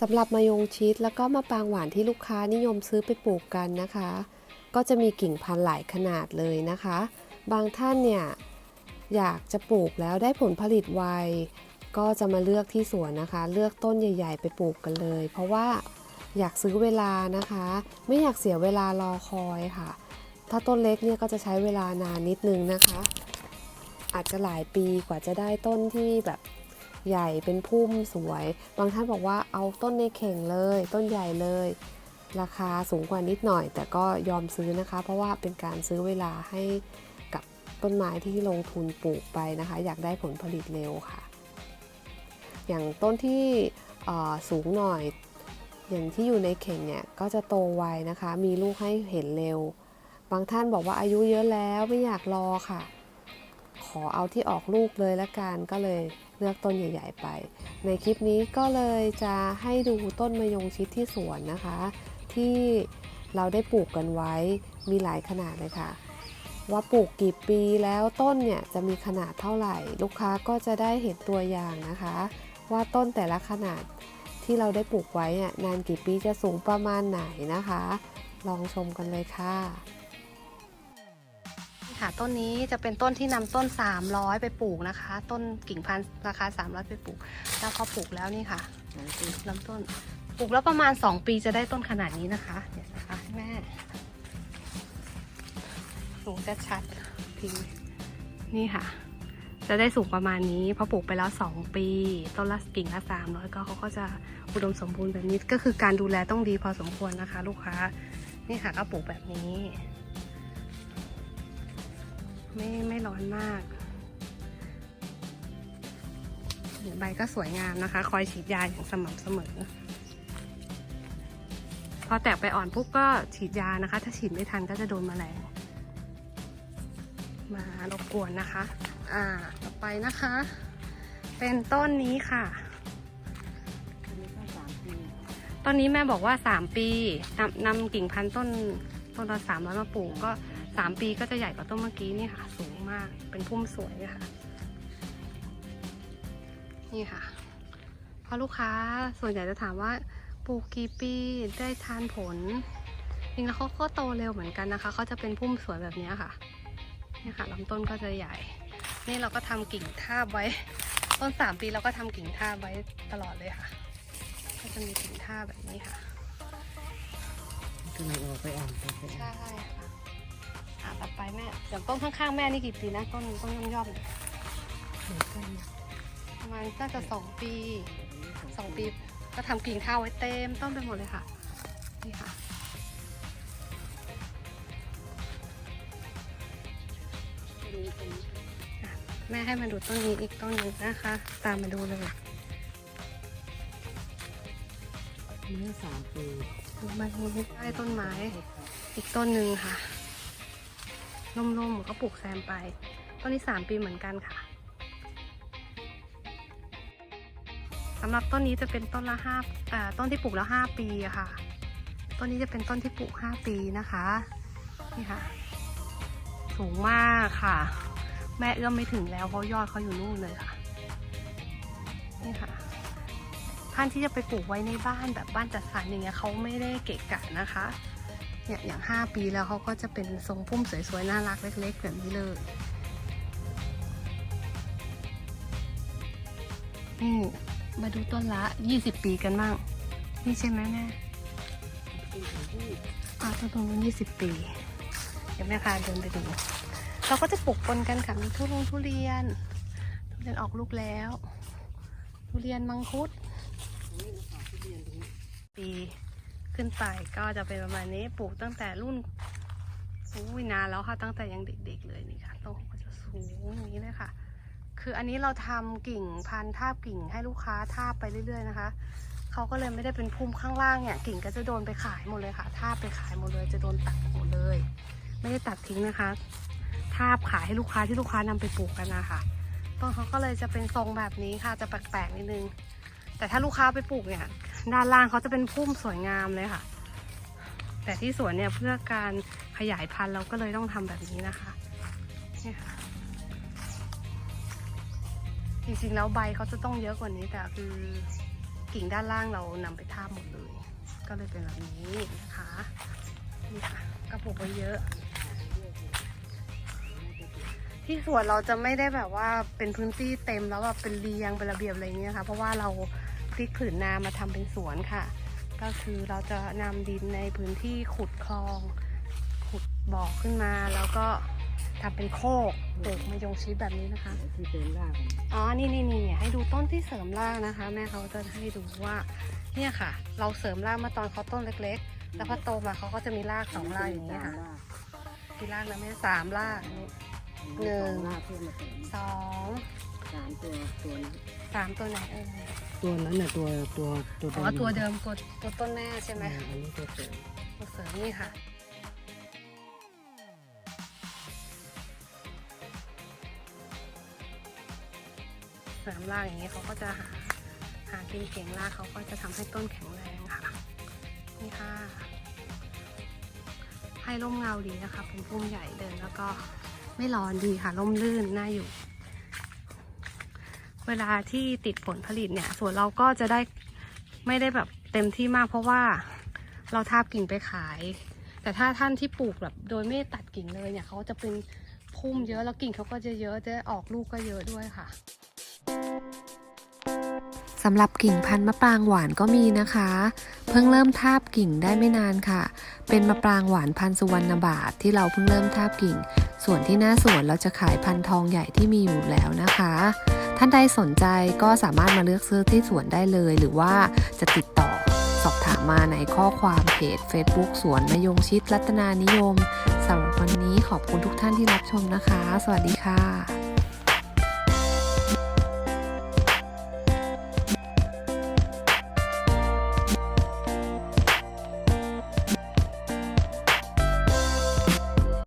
สำหรับมะยงชิดแล้วก็มะปรางหวานที่ลูกค้านิยมซื้อไปปลูกกันนะคะ ก็จะมีกิ่งพันธุ์หลายขนาดเลยนะคะ บางท่านเนี่ยอยากจะปลูกแล้วได้ผลผลิตไวก็จะมาเลือกที่สวนนะคะ เลือกต้นใหญ่ ๆ ไปปลูกกันเลย เพราะว่าอยากซื้อเวลานะคะ ไม่อยากเสียเวลารอคอยค่ะ ถ้าต้นเล็กเนี่ยก็จะใช้เวลานานนิดนึงนะคะ อาจจะหลายปีกว่าจะได้ต้นที่แบบ ใหญ่เป็นพุ่มสวย บางท่านบอกว่าเอาต้นในเข่งเลย ต้นใหญ่เลย ราคาสูงกว่านิดหน่อย แต่ก็ยอมซื้อนะคะ เพราะว่าเป็นการซื้อเวลาให้กับต้นไม้ที่ลงทุนปลูกไปนะคะ อยากได้ผลผลิตเร็วค่ะ อย่างต้นที่สูงหน่อย อย่างที่อยู่ในเข่งเนี่ยก็จะโตไวนะคะ มีลูกให้เห็นเร็ว บางท่านบอกว่าอายุเยอะแล้วไม่อยากรอค่ะ ขอเอาที่ออกลูกเลยละกันก็เลยเลือกต้นใหญ่ ๆ ไป ในคลิปนี้ก็เลยจะให้ดูต้นมะยงชิดที่สวนนะคะ ที่เราได้ปลูกกันไว้มีหลายขนาดเลยค่ะ ว่าปลูกกี่ปีแล้วต้นเนี่ยจะมีขนาดเท่าไหร่ ลูกค้าก็จะได้เห็นตัวอย่างนะคะ ว่าต้นแต่ละขนาดที่เราได้ปลูกไว้เนี่ยนานกี่ปีจะสูงประมาณไหนนะคะ ลองชมกันเลยค่ะ ค่ะต้นนี้จะเป็นต้นที่นำต้น 300 ไปปลูกนะคะ ต้นกิ่งพันธุ์ราคา 300 ไปปลูก แล้วพอปลูกแล้วนี่ค่ะลำต้นปลูกแล้วประมาณ 2 ปีจะได้ต้นขนาดนี้นะคะเดี๋ยวนะคะแม่สูงจะชัดๆพิงนี่ค่ะ จะได้สูงประมาณนี้พอปลูกไปแล้ว 2 ปี ต้นละกิ่งละ300ก็เขาก็จะอุดมสมบูรณ์แบบนี้ก็คือการดูแลต้องดีพอสมควรนะคะ ลูกค้านี่ค่ะก็ปลูกแบบนี้ ไม่ไม่ร้อนมากใบก็สวยงามนะคะ คอยฉีดยาอย่างสม่ำเสมอ พอแตกไปอ่อนปุ๊บก็ฉีดยานะคะ ถ้าฉีดไม่ทันก็จะโดนแมลงมารบกวนนะคะ อ่า ต่อไปนะคะ เป็นต้นนี้ค่ะ ต้นนี้แม่บอกว่า 3 ปีนำนำกิ่งพันธุ์ต้นต้นละสามร้อยมาปลูกก็ สามปีก็จะใหญ่กว่าต้นเมื่อกี้นี่ค่ะ สูงมากเป็นพุ่มสวยเลยค่ะ นี่ค่ะเพราะลูกค้าส่วนใหญ่จะถามว่าปลูกกี่ปีได้ทานผลจริงแล้วเขาก็โตเร็วเหมือนกันนะคะเขาจะเป็นพุ่มสวยแบบนี้ค่ะนี่ค่ะลำต้นก็จะใหญ่ นี่เราก็ทำกิ่งทาบไว้ ต้นสามปีเราก็ทำกิ่งทาบไว้ตลอดเลยค่ะ ก็จะมีกิ่งทาบแบบนี้ค่ะก็เลยออกไปอ่อนไปไปอ่อนใช่ค่ะอะ ต่อไปแม่อย่างต้นข้างๆแม่นี่กี่ปีนะต้นต้นย่อมย่อมๆเนี่ยเหมือนกันประมาณน่าจะสองปีสองปี ก็ทำกิ่งข้าวไว้เต็มต้นไปหมดเลยค่ะนี่ค่ะแม่ให้มาดูต้นนี้อีกต้นหนึ่งนะคะ ตามมาดูเลยเมื่อสามปีดูมาดูใต้ต้นไม้ อีกต้นหนึ่งค่ะ ล่มๆก็ปลูกแซมไปต้นนี้สามปีเหมือนกันค่ะสำหรับต้นนี้จะเป็นต้นละห้าอ่ต้นที่ปลูกแล้วห้าปีค่ะ ต้นนี้จะเป็นต้นที่ปลูกห้าปีนะคะ นี่ค่ะ สูงมากค่ะ แม่เอื้อมไม่ถึงแล้วเพราะยอดเขาอยู่นู่นเลยค่ะ นี่ค่ะ ท่านที่จะไปปลูกไว้ในบ้านแบบบ้านจัดสรรอย่างเงี้ยเขาไม่ได้เกะกะนะคะ เนี่ยอย่าง 5 ปีแล้วเขาก็จะเป็นทรงพุ่มสวยๆ น่ารักเล็ก ๆ แบบนี้เลย นี่ มาดูต้นละ 20 ปีกันบ้าง นี่ใช่ไหมแม่อ่าต้นตรงนู้น20 ปี เดี๋ยวแม่พาเดินไปดู เราก็จะปลูกปนกันค่ะมีทุลงทุเรียน ทุเรียนออกลูกแล้ว ทุเรียนมังคุดปี ขึ้นไปก็จะเป็นประมาณนี้ปลูกตั้งแต่รุ่นอุ้ยนานแล้วค่ะตั้งแต่ยังเด็กๆเลยนี่ค่ะต้นก็จะสูงอย่างนี้เลยค่ะ คืออันนี้เราทำกิ่งพันทาบกิ่งให้ลูกค้าทาบไปเรื่อย ๆนะคะเขาก็เลยไม่ได้เป็นพุ่มข้างล่างเนี่ยกิ่งก็จะโดนไปขายหมดเลยค่ะ ทาบไปขายหมดเลย จะโดนตัดหมดเลย ไม่ได้ตัดทิ้งนะคะ ทาบขายให้ลูกค้าที่ลูกค้านำไปปลูกกันนะคะต้นเขาก็เลยจะเป็นทรงแบบนี้ค่ะจะแปลกๆนิดนึงแต่ถ้าลูกค้าไปปลูกเนี่ย ด้านล่างเขาจะเป็นพุ่มสวยงามเลยค่ะ แต่ที่สวนเนี่ยเพื่อการขยายพันธุ์เราก็เลยต้องทำแบบนี้นะคะนี่ค่ะจริงๆแล้วใบเขาจะต้องเยอะกว่านี้แต่คือกิ่งด้านล่างเรานำไปทาบหมดเลย ก็เลยเป็นแบบนี้นะคะนี่ค่ะกระปุกไว้เยอะ ที่สวนเราจะไม่ได้แบบว่าเป็นพื้นที่เต็มแล้วแบบเป็นเรียงเป็นระเบียบอะไรเงี้ยค่ะ เพราะว่าเรา พลิกผืนนามาทำเป็นสวนค่ะ ก็คือเราจะนำดินในพื้นที่ขุดคลอง ขุดบ่อขึ้นมา แล้วก็ทำเป็นโคกปลูกมะยงชิดแบบนี้นะคะ ที่เต็มรากอ๋อ นี่นี่นี่ให้ดูต้นที่เสริมรากนะคะ แม่เขาจะให้ดูว่า เนี่ยค่ะ เราเสริมรากมาตอนเขาต้นเล็ก ๆ แล้วพอโตมาเขาก็จะมีรากสองรากอย่างเงี้ยค่ะกี่รากนะแม่สามรากนี่หนึ่งรากเพิ่มมาเสริมสองสามตัวตัวนี้สามตัวไหนเอ่ย ตัวนั้นน่ะตัวตัวตัวอ๋อตัวเดิมตัวตัวต้นแม่ใช่ไหมอันนี้ตัวเสริมตัวเสริมนี่ค่ะเสริมรากอย่างนี้เขาก็จะหาหากินเก่งรากเขาก็จะทำให้ต้นแข็งแรงค่ะนี่ค่ะให้ร่มเงาดีนะคะ เป็นพุ่มใหญ่เดินแล้วก็ไม่ร้อนดีค่ะร่มรื่นน่าอยู่ เวลาที่ติดผลผลิตเนี่ยส่วนเราก็จะได้ไม่ได้แบบเต็มที่มากเพราะว่าเราทาบกิ่งไปขาย แต่ถ้าท่านที่ปลูกแบบโดยไม่ตัดกิ่งเลยเนี่ยเขาจะเป็นพุ่มเยอะแล้วกิ่งเขาก็จะเยอะจะออกลูกก็เยอะด้วยค่ะสำหรับกิ่งพันธุ์มะปรางหวานก็มีนะคะ เพิ่งเริ่มทาบกิ่งได้ไม่นานค่ะ เป็นมะปรางหวานพันธุ์สุวรรณบาทที่เราเพิ่งเริ่มทาบกิ่ง ส่วนที่หน้าสวนเราจะขายพันธุ์ทองใหญ่ที่มีอยู่แล้วนะคะ ท่านใดสนใจก็สามารถมาเลือกซื้อที่สวนได้เลย หรือว่าจะติดต่อสอบถามมาในข้อความเพจ Facebook สวนมยงชิดรัตนานิยมสำหรับวันนี้ขอบคุณทุกท่านที่รับชมนะคะ สวัสดีค่ะ